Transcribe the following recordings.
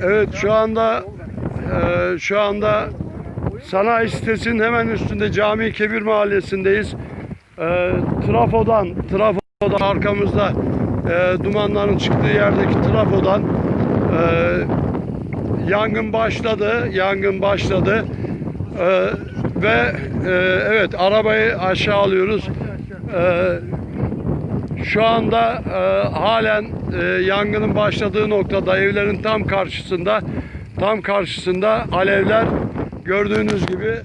Evet şu anda e, şu anda sanayi sitesinin hemen üstünde Cami Kebir Mahallesi'ndeyiz. E, trafodan, trafodan arkamızda e, dumanların çıktığı yerdeki trafodan e, yangın başladı. Yangın başladı. E, ve e, evet arabayı aşağı alıyoruz. E, şu anda e, halen e, yangının başladığı noktada evlerin tam karşısında tam karşısında alevler gördüğünüz gibi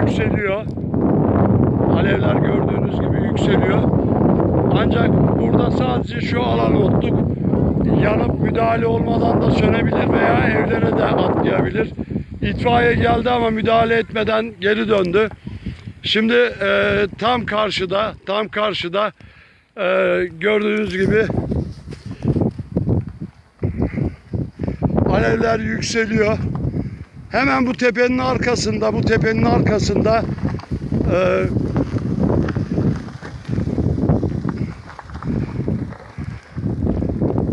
yükseliyor. Alevler gördüğünüz gibi yükseliyor. Ancak burada sadece şu alan ottuk. Yanıp müdahale olmadan da sönebilir veya evlere de atlayabilir. İtfaiye geldi ama müdahale etmeden geri döndü. Şimdi e, tam karşıda, tam karşıda e, gördüğünüz gibi alevler yükseliyor. Hemen bu tepenin arkasında, bu tepenin arkasında e,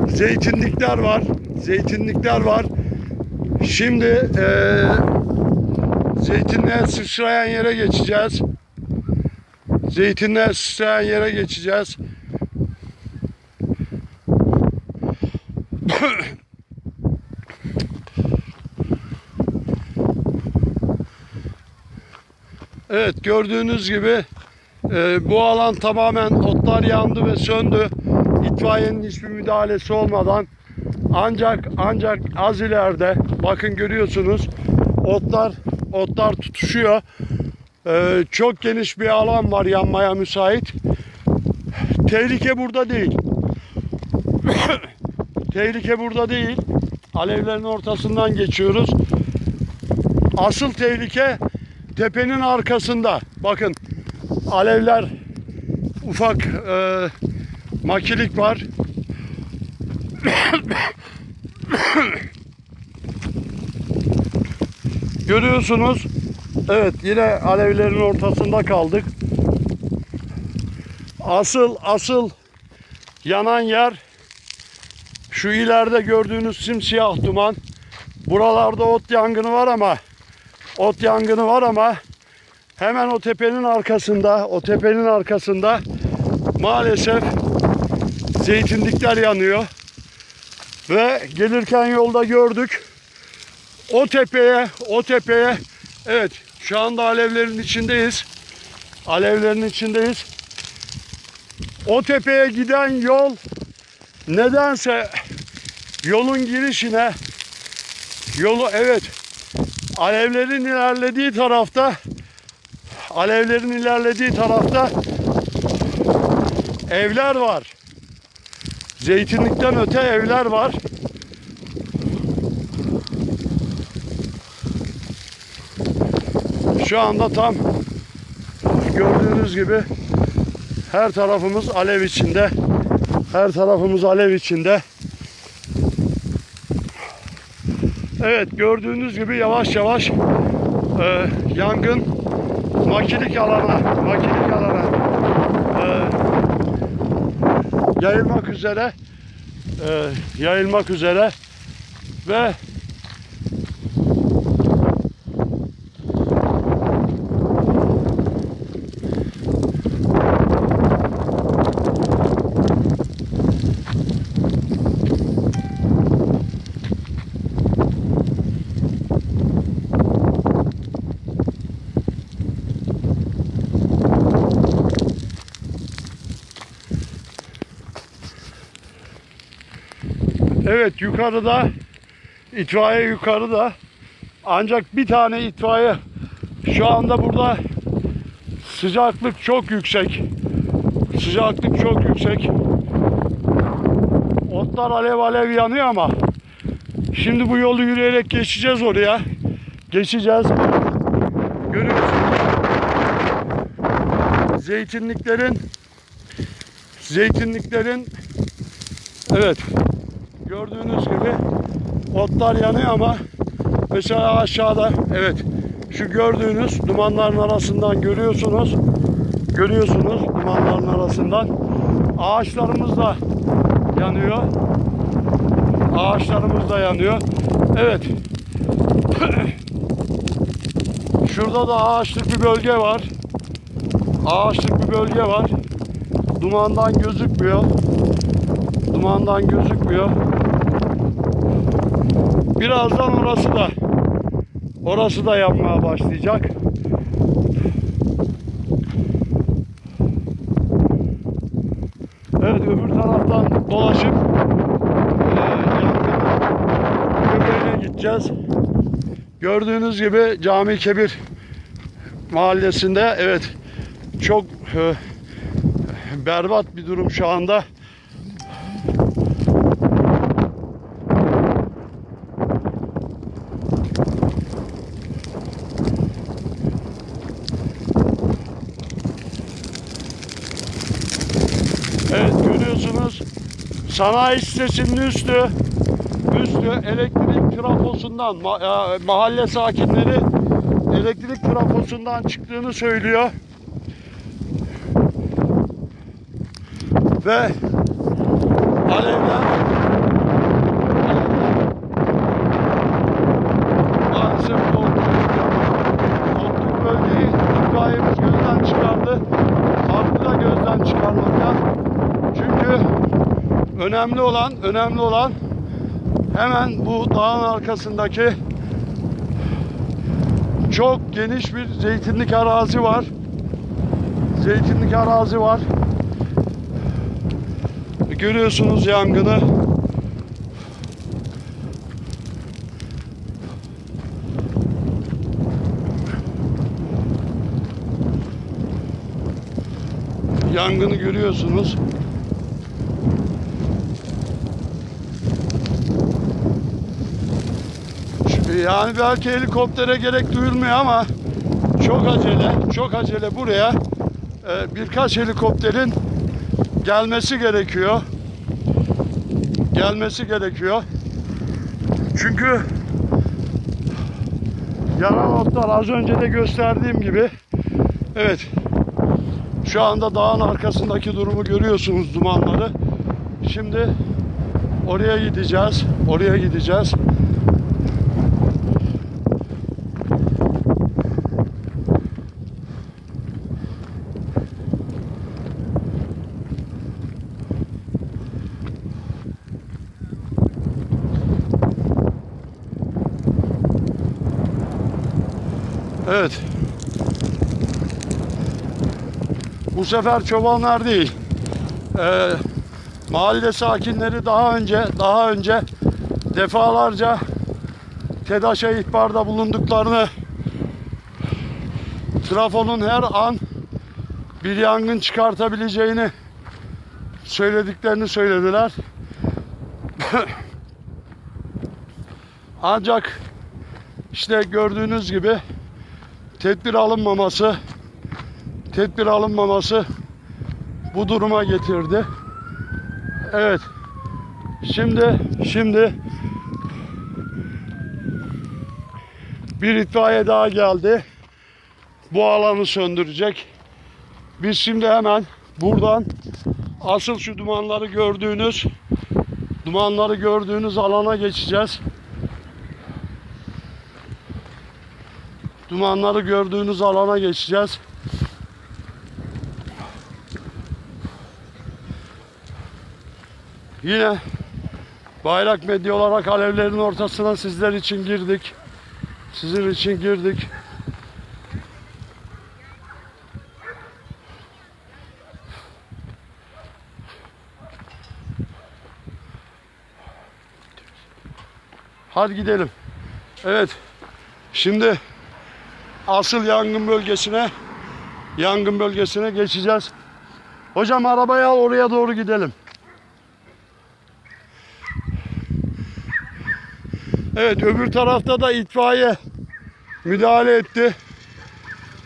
zeytinlikler var. Zeytinlikler var. Şimdi e, zeytinliğe sıçrayan yere geçeceğiz. Zeytinliğe sıçrayan yere geçeceğiz. Evet gördüğünüz gibi e, bu alan tamamen otlar yandı ve söndü. İtfaiyenin hiçbir müdahalesi olmadan ancak ancak az ileride bakın görüyorsunuz otlar otlar tutuşuyor. E, çok geniş bir alan var yanmaya müsait. Tehlike burada değil. Tehlike burada değil. Alevlerin ortasından geçiyoruz. Asıl tehlike tepenin arkasında. Bakın alevler ufak e, makilik var. Görüyorsunuz. Evet yine alevlerin ortasında kaldık. Asıl asıl yanan yer şu ileride gördüğünüz simsiyah duman. Buralarda ot yangını var ama ot yangını var ama hemen o tepenin arkasında, o tepenin arkasında maalesef zeytinlikler yanıyor. Ve gelirken yolda gördük. O tepeye, o tepeye evet şu anda alevlerin içindeyiz. Alevlerin içindeyiz. O tepeye giden yol nedense yolun girişine yolu evet alevlerin ilerlediği tarafta alevlerin ilerlediği tarafta evler var. Zeytinlikten öte evler var. Şu anda tam gördüğünüz gibi her tarafımız alev içinde. Her tarafımız alev içinde. Evet gördüğünüz gibi yavaş yavaş e, yangın makilik alana, makilik alana e, yayılmak üzere e, yayılmak üzere ve Evet yukarıda itfaiye yukarıda ancak bir tane itfaiye şu anda burada. Sıcaklık çok yüksek. Sıcaklık çok yüksek. Otlar alev alev yanıyor ama şimdi bu yolu yürüyerek geçeceğiz oraya. Geçeceğiz. Görüyorsunuz. Zeytinliklerin zeytinliklerin evet Gördüğünüz gibi otlar yanıyor ama mesela aşağıda evet şu gördüğünüz dumanların arasından görüyorsunuz. Görüyorsunuz dumanların arasından. Ağaçlarımız da yanıyor. Ağaç Ağaçlarımız da yanıyor. Evet. Şurada da ağaçlık bir bölge var. Ağaçlık bir bölge var. Dumandan gözükmüyor. Dumandan gözükmüyor. Birazdan orası da orası da yanmaya başlayacak. Evet öbür taraftan dolaşıp göbeğine gideceğiz. Gördüğünüz gibi Cami Kebir mahallesinde evet çok e, berbat bir durum şu anda. Evet görüyorsunuz sanayi sitesinin üstü üstü elektrik trafosundan ma- e, mahalle sakinleri elektrik trafosundan çıktığını söylüyor. Ve alevler alevler maalesef korktuk. Korktuk bölgeyi itfaiyemiz gözden çıkardı. Halkı da gözden çıkarmakta. Çünkü önemli olan önemli olan hemen bu dağın arkasındaki çok geniş bir zeytinlik arazi var. Zeytinlik arazi var. Görüyorsunuz yangını. Yangını görüyorsunuz. Yani belki helikoptere gerek duyulmuyor ama çok acele, çok acele buraya e, birkaç helikopterin gelmesi gerekiyor. Gelmesi gerekiyor. Çünkü yanan otlar az önce de gösterdiğim gibi evet şu anda dağın arkasındaki durumu görüyorsunuz dumanları. Şimdi oraya gideceğiz. Oraya gideceğiz. Evet. Bu sefer çobanlar değil. Ee, mahalle sakinleri daha önce daha önce defalarca TEDAŞ'a ihbarda bulunduklarını trafonun her an bir yangın çıkartabileceğini söylediklerini söylediler. Ancak işte gördüğünüz gibi tedbir alınmaması tedbir alınmaması bu duruma getirdi. Evet. Şimdi şimdi bir itfaiye daha geldi. Bu alanı söndürecek. Biz şimdi hemen buradan asıl şu dumanları gördüğünüz dumanları gördüğünüz alana geçeceğiz. Dumanları gördüğünüz alana geçeceğiz. Yine bayrak medya olarak alevlerin ortasına sizler için girdik. Sizin için girdik. Hadi gidelim. Evet. Şimdi asıl yangın bölgesine yangın bölgesine geçeceğiz. Hocam arabayı al oraya doğru gidelim. Evet öbür tarafta da itfaiye müdahale etti.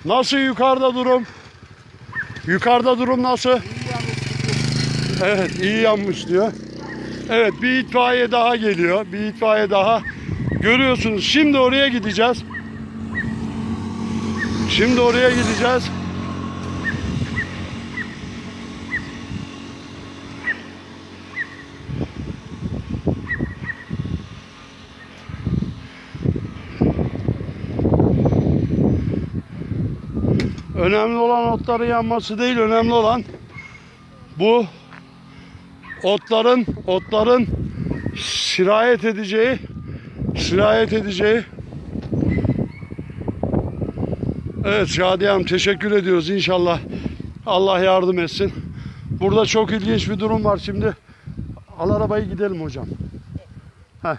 Nasıl yukarıda durum? Yukarıda durum nasıl? Evet iyi yanmış diyor. Evet bir itfaiye daha geliyor. Bir itfaiye daha. Görüyorsunuz şimdi oraya gideceğiz. Şimdi oraya gideceğiz. Önemli olan otların yanması değil, önemli olan bu otların otların sirayet edeceği sirayet edeceği Evet Şadiye Hanım teşekkür ediyoruz inşallah Allah yardım etsin. Burada çok ilginç bir durum var şimdi. Al arabayı gidelim hocam. Heh.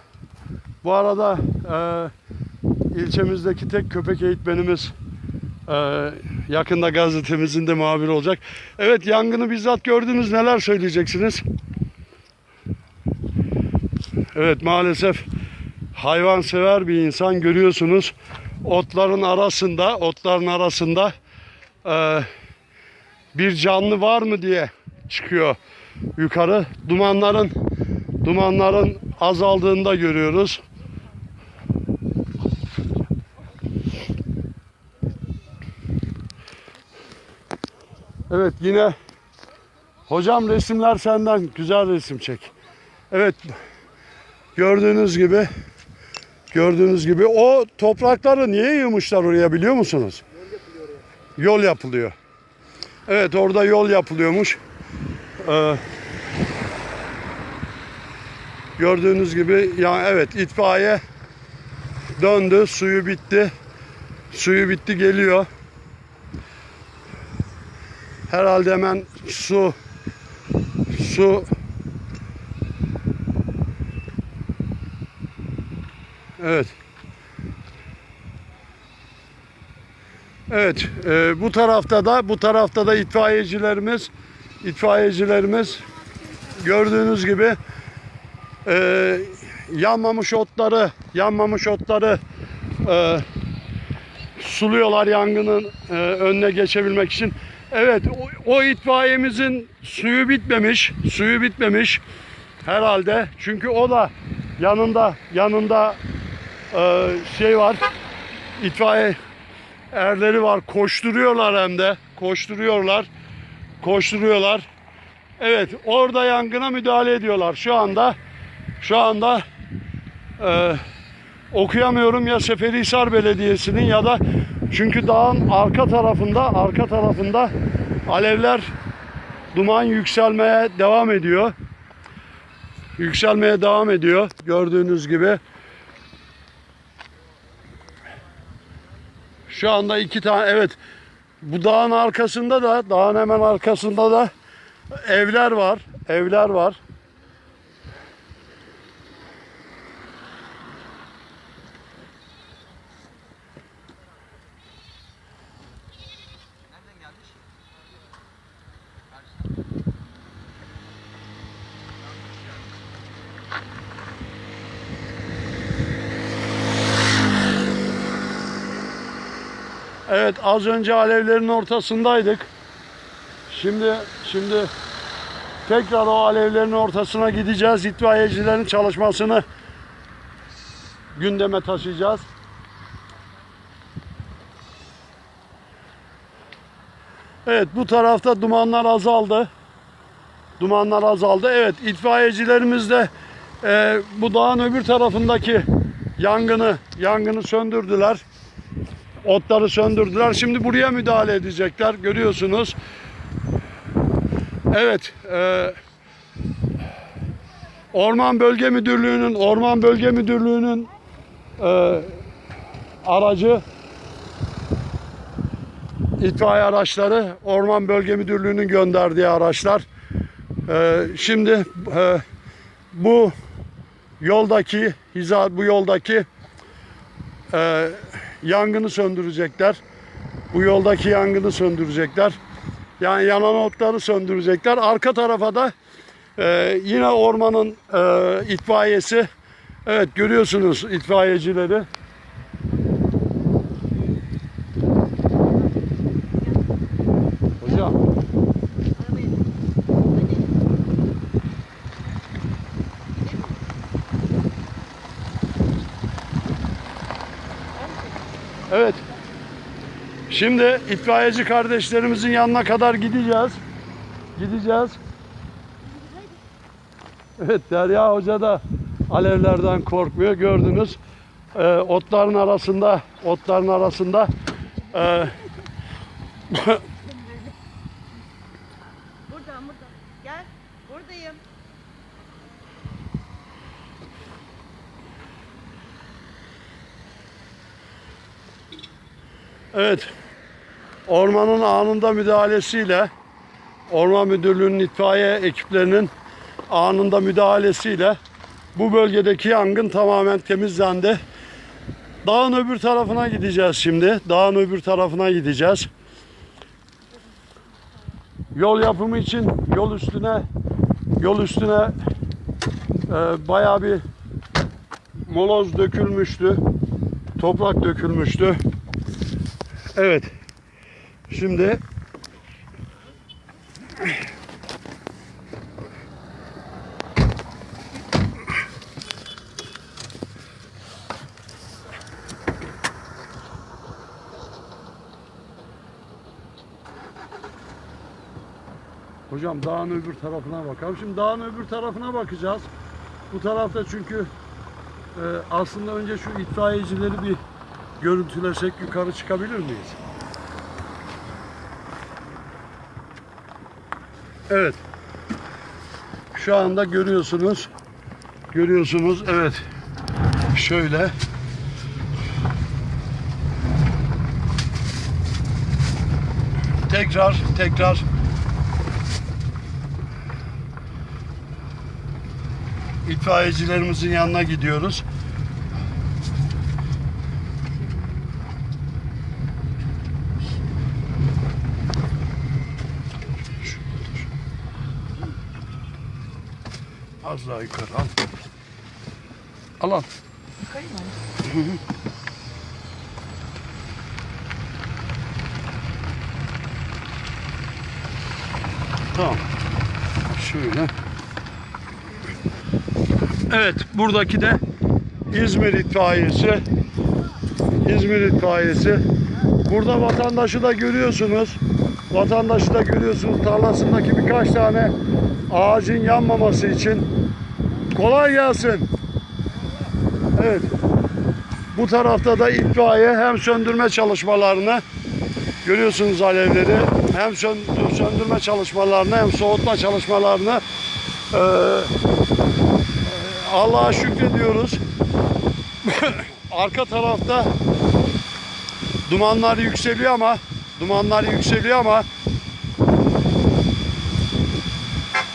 Bu arada e, ilçemizdeki tek köpek eğitmenimiz e, yakında gazetemizin de muhabiri olacak. Evet yangını bizzat gördünüz neler söyleyeceksiniz? Evet maalesef hayvansever bir insan görüyorsunuz. Otların arasında, otların arasında e, bir canlı var mı diye çıkıyor yukarı. Dumanların dumanların azaldığını da görüyoruz. Evet yine hocam resimler senden güzel resim çek. Evet gördüğünüz gibi gördüğünüz gibi o toprakları niye yığmışlar oraya biliyor musunuz? Yol yapılıyor. Evet orada yol yapılıyormuş. Ee, gördüğünüz gibi ya evet itfaiye döndü suyu bitti. Suyu bitti geliyor. Herhalde hemen su su Evet. Evet, e, bu tarafta da bu tarafta da itfaiyecilerimiz itfaiyecilerimiz gördüğünüz gibi e, yanmamış otları yanmamış otları e, suluyorlar yangının e, önüne geçebilmek için. Evet, o, o itfaiyemizin suyu bitmemiş, suyu bitmemiş herhalde. Çünkü o da yanında yanında e, şey var, itfaiye erleri var. Koşturuyorlar hem de, koşturuyorlar, koşturuyorlar. Evet, orada yangına müdahale ediyorlar. Şu anda, şu anda e, okuyamıyorum ya Seferihisar Belediyesi'nin ya da çünkü dağın arka tarafında arka tarafında alevler duman yükselmeye devam ediyor. Yükselmeye devam ediyor gördüğünüz gibi. Şu anda iki tane evet bu dağın arkasında da dağın hemen arkasında da evler var. Evler var. Evet az önce alevlerin ortasındaydık. Şimdi şimdi tekrar o alevlerin ortasına gideceğiz. İtfaiyecilerin çalışmasını gündeme taşıyacağız. Evet bu tarafta dumanlar azaldı. Dumanlar azaldı. Evet itfaiyecilerimiz de e, bu dağın öbür tarafındaki yangını yangını söndürdüler. Otları söndürdüler. Şimdi buraya müdahale edecekler. Görüyorsunuz. Evet. E, Orman Bölge Müdürlüğü'nün Orman Bölge Müdürlüğü'nün e, aracı itfaiye araçları Orman Bölge Müdürlüğü'nün gönderdiği araçlar. E, şimdi e, bu yoldaki hiza bu yoldaki e, yangını söndürecekler. Bu yoldaki yangını söndürecekler. Yani yanan otları söndürecekler. Arka tarafa da e, yine ormanın e, itfaiyesi. Evet görüyorsunuz itfaiyecileri. Hocam. Evet. Şimdi itfaiyeci kardeşlerimizin yanına kadar gideceğiz. Gideceğiz. Evet Derya Hoca da alevlerden korkmuyor. Gördünüz. Ee, otların arasında otların arasında e, Buradan buradan. Gel. Buradayım. Evet. Ormanın anında müdahalesiyle Orman Müdürlüğü'nün itfaiye ekiplerinin anında müdahalesiyle bu bölgedeki yangın tamamen temizlendi. Dağın öbür tarafına gideceğiz şimdi. Dağın öbür tarafına gideceğiz. Yol yapımı için yol üstüne yol üstüne e, bayağı bir moloz dökülmüştü. Toprak dökülmüştü. Evet. Şimdi Hocam dağın öbür tarafına bakalım. Şimdi dağın öbür tarafına bakacağız. Bu tarafta çünkü e, aslında önce şu itfaiyecileri bir görüntülesek yukarı çıkabilir miyiz? Evet. Şu anda görüyorsunuz. Görüyorsunuz. Evet. Şöyle. Tekrar tekrar itfaiyecilerimizin yanına gidiyoruz. Az daha yukarı al. Al al. Hı hı. Tamam. Şöyle. Evet, buradaki de İzmir itfaiyesi. İzmir itfaiyesi. Burada vatandaşı da görüyorsunuz. Vatandaşı da görüyorsunuz. Tarlasındaki birkaç tane ağacın yanmaması için. Kolay gelsin. Evet. Bu tarafta da itfaiye hem söndürme çalışmalarını görüyorsunuz alevleri hem sön- söndürme çalışmalarını hem soğutma çalışmalarını eee Allah'a şükrediyoruz. Arka tarafta dumanlar yükseliyor ama dumanlar yükseliyor ama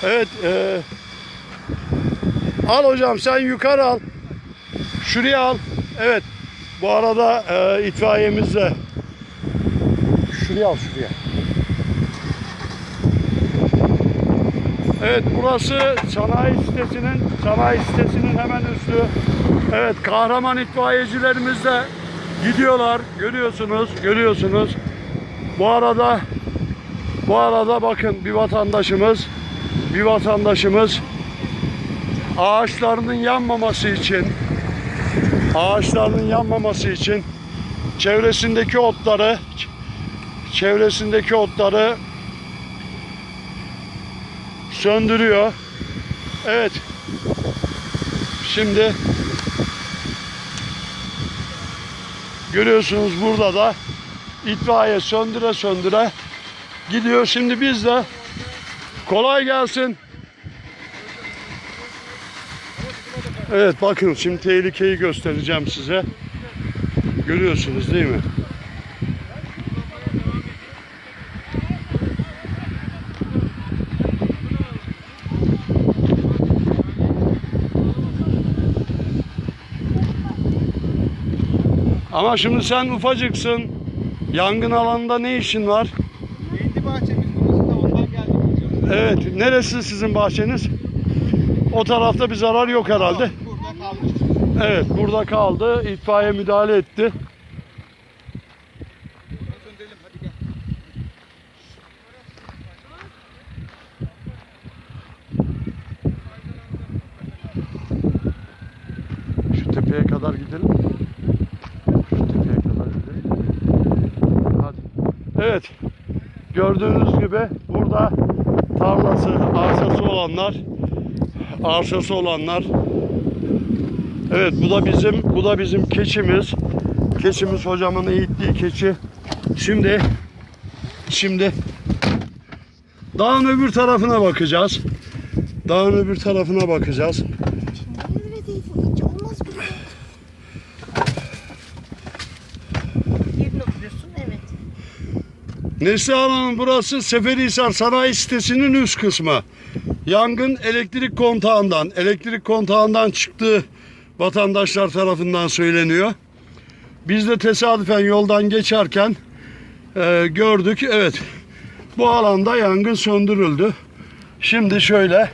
Evet e, al hocam sen yukarı al şuraya al evet bu arada e, itfaiyemiz de şuraya al şuraya Evet burası sanayi sitesinin sanayi sitesinin hemen üstü. Evet kahraman itfaiyecilerimiz de gidiyorlar. Görüyorsunuz, görüyorsunuz. Bu arada bu arada bakın bir vatandaşımız bir vatandaşımız ağaçlarının yanmaması için ağaçlarının yanmaması için çevresindeki otları çevresindeki otları söndürüyor. Evet. Şimdi görüyorsunuz burada da itfaiye söndüre söndüre gidiyor. Şimdi biz de kolay gelsin. Evet bakın şimdi tehlikeyi göstereceğim size. Görüyorsunuz değil mi? Ama şimdi sen ufacıksın. Yangın alanında ne işin var? Kendi bahçemiz burası da ondan geldik hocam. Evet. Neresi sizin bahçeniz? O tarafta bir zarar yok herhalde. Burada. Evet. Burada kaldı. İtfaiye müdahale etti. Şu tepeye kadar gidelim. Şu tepeye kadar gidelim. Hadi. Evet. Gördüğünüz gibi burada tarlası, arsası olanlar, arsası olanlar. Evet bu da bizim bu da bizim keçimiz. Keçimiz hocamın eğittiği keçi. Şimdi şimdi dağın öbür tarafına bakacağız. Dağın öbür tarafına bakacağız. Neslihan Hanım burası Seferihisar Sanayi Sitesi'nin üst kısmı. Yangın elektrik kontağından, elektrik kontağından çıktığı vatandaşlar tarafından söyleniyor. Biz de tesadüfen yoldan geçerken e, gördük. Evet bu alanda yangın söndürüldü. Şimdi şöyle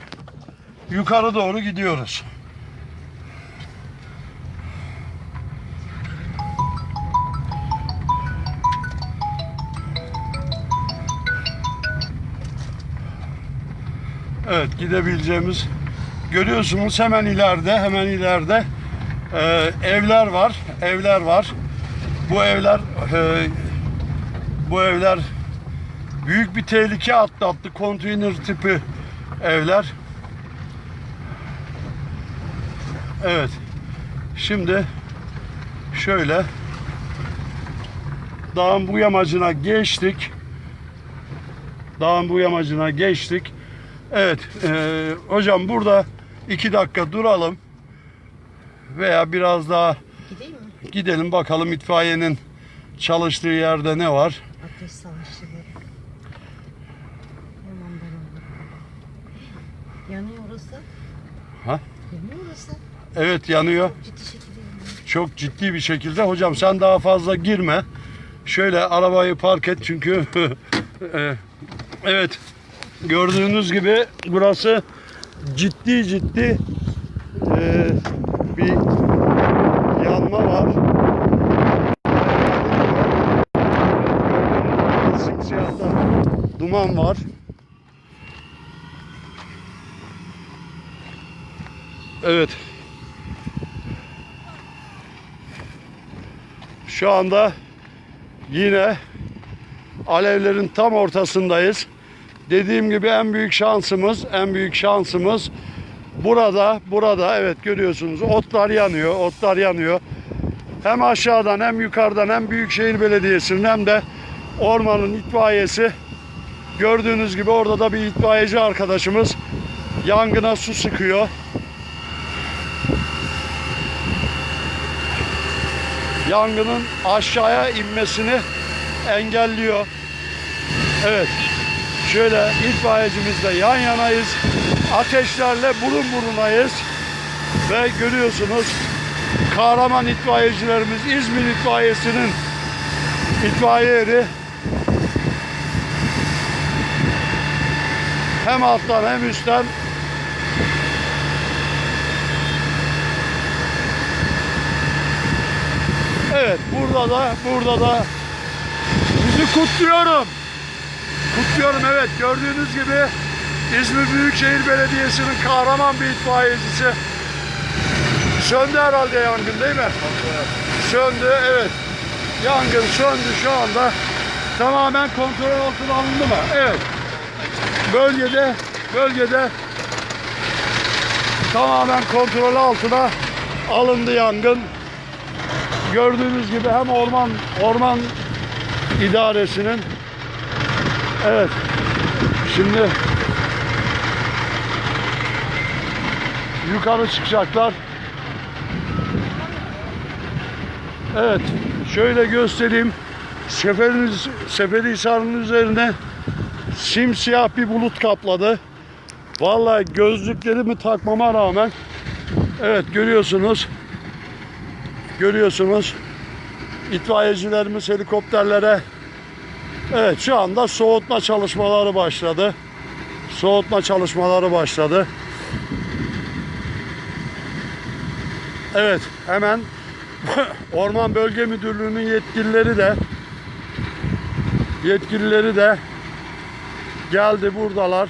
yukarı doğru gidiyoruz. Evet gidebileceğimiz. Görüyorsunuz hemen ileride hemen ileride e, evler var evler var. Bu evler e, bu evler büyük bir tehlike atlattı. Konteyner tipi evler. Evet şimdi şöyle dağın bu yamacına geçtik. Dağın bu yamacına geçtik Evet, eee, hocam burada iki dakika duralım veya biraz daha Gideyim mi? gidelim bakalım itfaiyenin çalıştığı yerde ne var. Ateş savaşçıları. Aman ben Yanıyor orası. Ha? Yanıyor orası. Evet yanıyor. Ciddi şekilde yanıyor. Çok ciddi bir şekilde. Hocam sen daha fazla girme. Şöyle arabayı park et çünkü eee, evet gördüğünüz gibi burası ciddi ciddi eee, bir yanma var. Simsiyah da duman var. Evet. Şu anda yine alevlerin tam ortasındayız. Dediğim gibi en büyük şansımız, en büyük şansımız burada, burada evet görüyorsunuz otlar yanıyor, otlar yanıyor. Hem aşağıdan hem yukarıdan hem Büyükşehir Belediyesi'nin hem de ormanın itfaiyesi gördüğünüz gibi orada da bir itfaiyeci arkadaşımız yangına su sıkıyor. yangının aşağıya inmesini engelliyor. Evet. Şöyle itfaiyecimizle yan yanayız. Ateşlerle burun burunayız. Ve görüyorsunuz kahraman itfaiyecilerimiz İzmir itfaiyesinin itfaiye eri hem alttan hem üstten Evet burada da burada da sizi kutluyorum. Kutluyorum evet gördüğünüz gibi İzmir Büyükşehir Belediyesi'nin kahraman bir itfaiyecisi. Söndü herhalde yangın değil mi? Söndü evet. Yangın söndü şu anda. Tamamen kontrol altına alındı mı? Evet. Bölgede bölgede tamamen kontrol altına alındı yangın gördüğünüz gibi hem orman orman idaresinin evet şimdi yukarı çıkacaklar. Evet şöyle göstereyim. Seferin, Seferihisar'ın üzerine simsiyah bir bulut kapladı. Vallahi gözlüklerimi takmama rağmen evet görüyorsunuz görüyorsunuz itfaiyecilerimiz helikopterlere evet şu anda soğutma çalışmaları başladı. Soğutma çalışmaları başladı. Evet hemen Orman Bölge Müdürlüğü'nün yetkilileri de yetkilileri de geldi buradalar.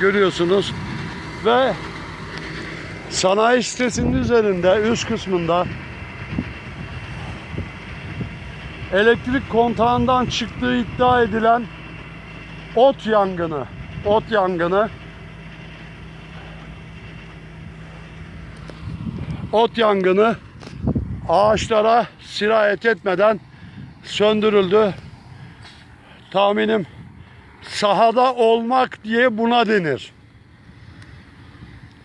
Görüyorsunuz ve Sanayi sitesinin üzerinde üst kısmında elektrik kontağından çıktığı iddia edilen ot yangını, ot yangını ot yangını ağaçlara sirayet etmeden söndürüldü. tahminim sahada olmak diye buna denir.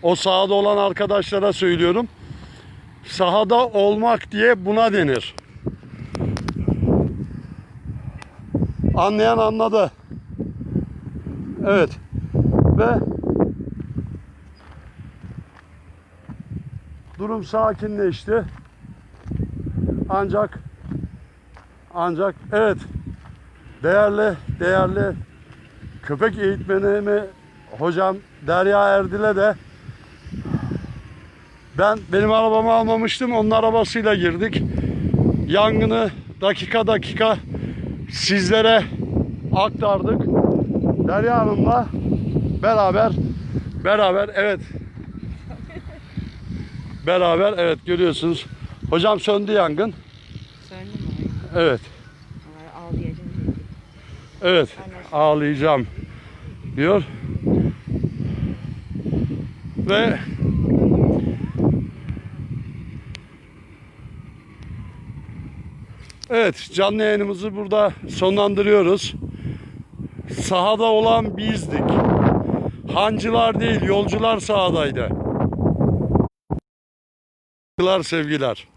O sahada olan arkadaşlara söylüyorum. Sahada olmak diye buna denir. Anlayan anladı. Evet. Ve durum sakinleşti. Ancak ancak evet değerli değerli köpek eğitmenimi hocam Derya Erdil'e de ben benim arabamı almamıştım. Onun arabasıyla girdik. Yangını dakika dakika sizlere aktardık. Derya Hanım'la beraber beraber evet beraber evet görüyorsunuz. Hocam söndü yangın. Söndü mü? Evet. Ağlayacağım. Evet. Ağlayacağım diyor. Ve Evet, canlı yayınımızı burada sonlandırıyoruz. Sahada olan bizdik. Hancılar değil, yolcular sahadaydı. Sevgiler, sevgiler.